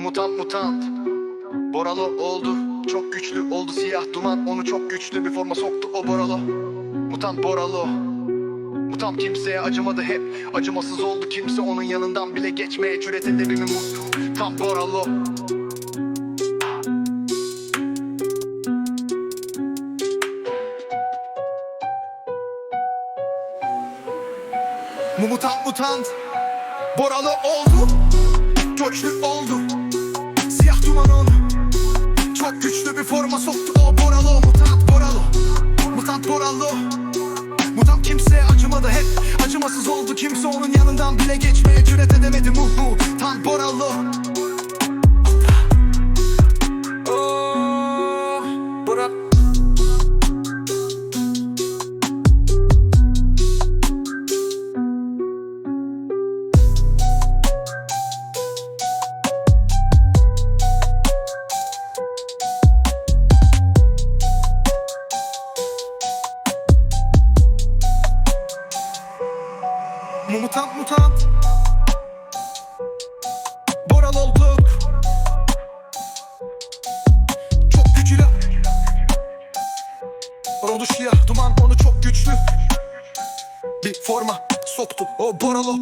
mutant mutant. Boralı oldu çok güçlü oldu. Siyah duman Onu çok güçlü bir forma soktu o Boralı Mutant Boralı Mutant kimseye acımadı hep. Acımasız oldu kimse onun yanından bile geçmeye cüret edememi Tam Boralı Mu mutant mutant. Boralı oldu Göçlü oldu Duman oldu Çok güçlü bir forma soktu o Boralı mutant mutant. Boral olduk. Çok güçlü. Oldu siyah duman onu çok güçlü. Bir forma soktu o Boralo.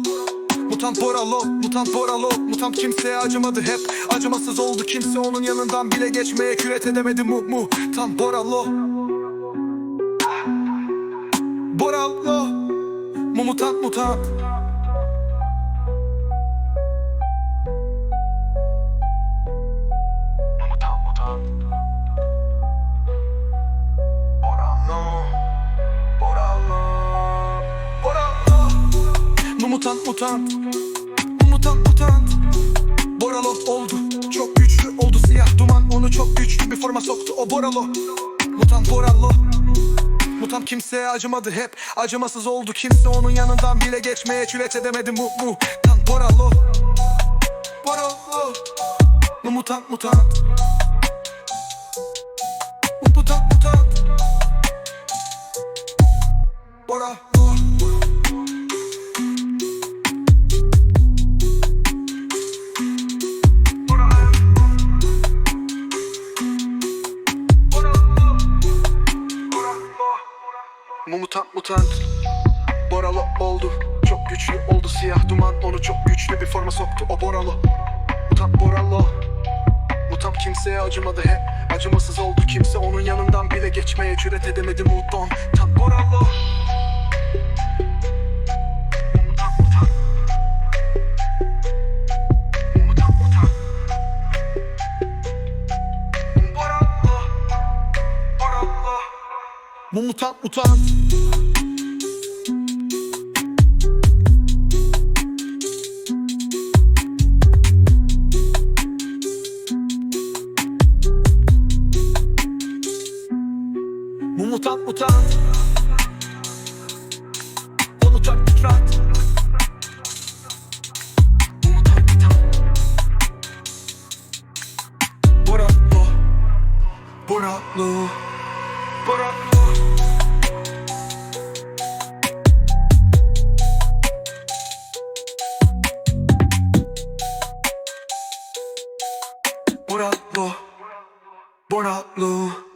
Mutant Boralo, mutant Boralo. Mutant kimseye acımadı hep. Acımasız oldu kimse onun yanından bile geçmeye küret edemedi mu mu. Tam Boralo. Boralo. Mu mutant mutant Mutant Bu mutant Bu mutant mutant Boralo oldu. Çok güçlü oldu siyah duman. Onu çok güçlü bir forma soktu o Boralo Mutant Boralo Mutant kimseye acımadı hep. Acımasız oldu kimse onun yanından bile geçmeye cüret edemedi mu mu Mutant Boralo Boralo mutant Mutant mutant mutant. Boralı oldu. Çok güçlü oldu siyah duman. Onu çok güçlü bir forma soktu o Boralı. Mutant Boralı. Mutant kimseye acımadı. Hep Acımasız oldu kimse. Onun yanından bile geçmeye cüret edemedi Mutant Boralı Bu mutant mutant. Bu mutant mutant. Çok mutant mutant Boralo Boralo Boralo Boralo Boralo